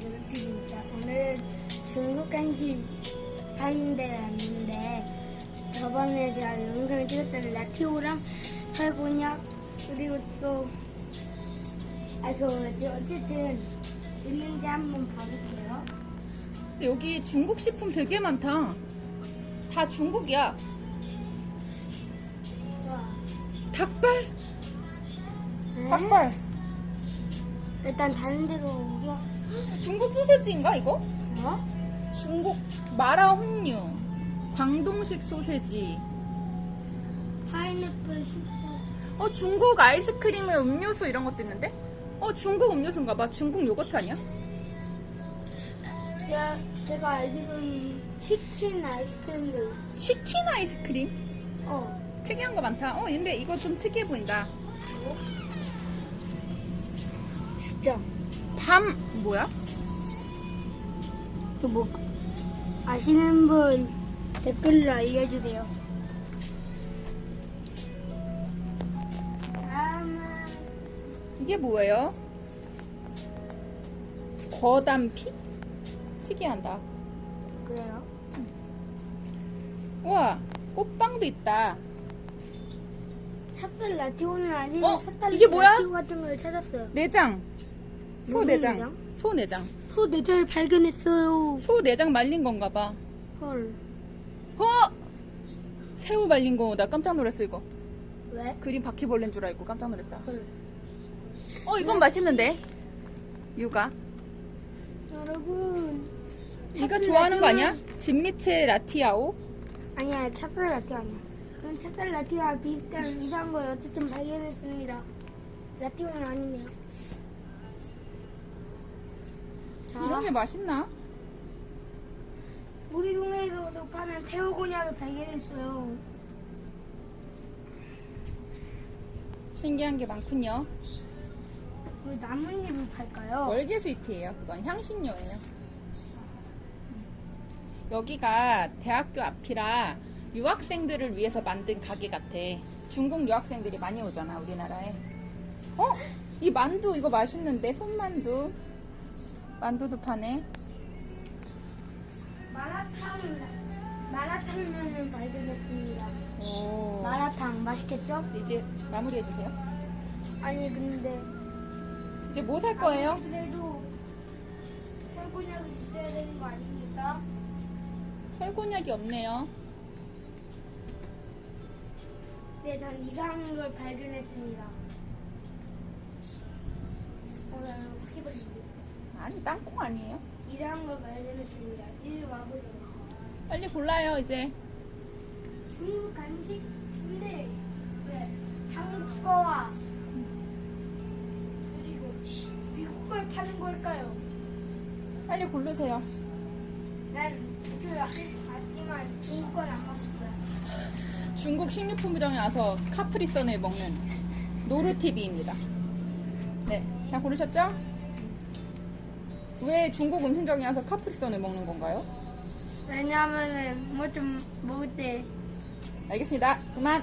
노르티입니다. 오늘 중국 간식 파는 데 왔는데 저번에 제가 영상을 찍었던 라티오랑 설곤약 그리고 또 아, 그 뭐지? 어쨌든 있는지 한번 봐볼게요. 여기 중국 식품 되게 많다. 다 중국이야. 와. 닭발? 네? 닭발. 일단 다른 데로 오고 중국 소세지인가 이거? 뭐? 중국 마라 홍류. 광동식 소세지. 파인애플 어 중국 아이스크림에 음료수 이런 것도 있는데? 어 중국 음료수인가 봐. 중국 요거트 아니야? 제가, 제가 알기로는 치킨 아이스크림도 치킨 아이스크림? 어 특이한 거 많다. 어 근데 이거 좀 특이해 보인다. 진짜 밤 뭐야? 그뭐 아시는 분 댓글로 알려주세요. 이게 뭐예요? 거담피? 특이한다. 그래요. 우와 꽃빵도 있다. 찹쌀 라티오는 아니고 어? 찹쌀 이게 뭐야? 라티오 같은 걸 찾았어요. 내장. 소 무슨 내장. 내장? 소 내장. 소 내장을 발견했어요. 소 내장 말린 건가 봐. 헐. 어! 새우 말린 거 나 깜짝 놀랐어 이거. 왜? 그림 바퀴벌레인 줄 알고 깜짝 놀랐다. 헐. 어 이건 맛있는데. 유가. 여러분. 찹쌀 좋아하는 거 아니야? 진미채 라티아오? 아니야 찹쌀 라티오 아니야. 그건 찹쌀 라티오와 비슷한 이상한 걸 어쨌든 발견했습니다. 라티오는 아니네요. 자, 이런 게 맛있나? 우리 동네에서도 파는 새우곤약을 발견했어요. 신기한 게 많군요. 우리 나뭇잎을 팔까요? 월계 스위트예요. 그건 향신료예요. 여기가 대학교 앞이라 유학생들을 위해서 만든 가게 같아. 중국 유학생들이 많이 오잖아, 우리나라에. 어? 이 만두 이거 맛있는데 손만두. 만두도 파네. 마라탕 마라탕면을 발견했습니다. 오. 마라탕 맛있겠죠? 이제 마무리해 주세요. 아니 근데 이제 뭐 살 거예요? 아무리 그래도 새우곤약이 있어야 되는 거 아닙니까? 혈곤약이 없네요. 네, 전 이상한 걸 발견했습니다. 어, 나 바퀴벌레. 아니 땅콩 아니에요? 이상한 걸 발견했습니다. 이리 와보세요. 빨리 골라요 이제. 중국 간식 근데 왜 한국어와 그리고 미국 걸 파는 걸까요? 빨리 고르세요. 난 봤지만 중국 안. 중국 식료품 부장에 와서 카프리선을 먹는 노르티비입니다. 네, 다 고르셨죠? 왜 중국 음식점에 와서 카프리선을 먹는 건가요? 왜냐하면은 뭐 좀 먹을 때 알겠습니다. 그만.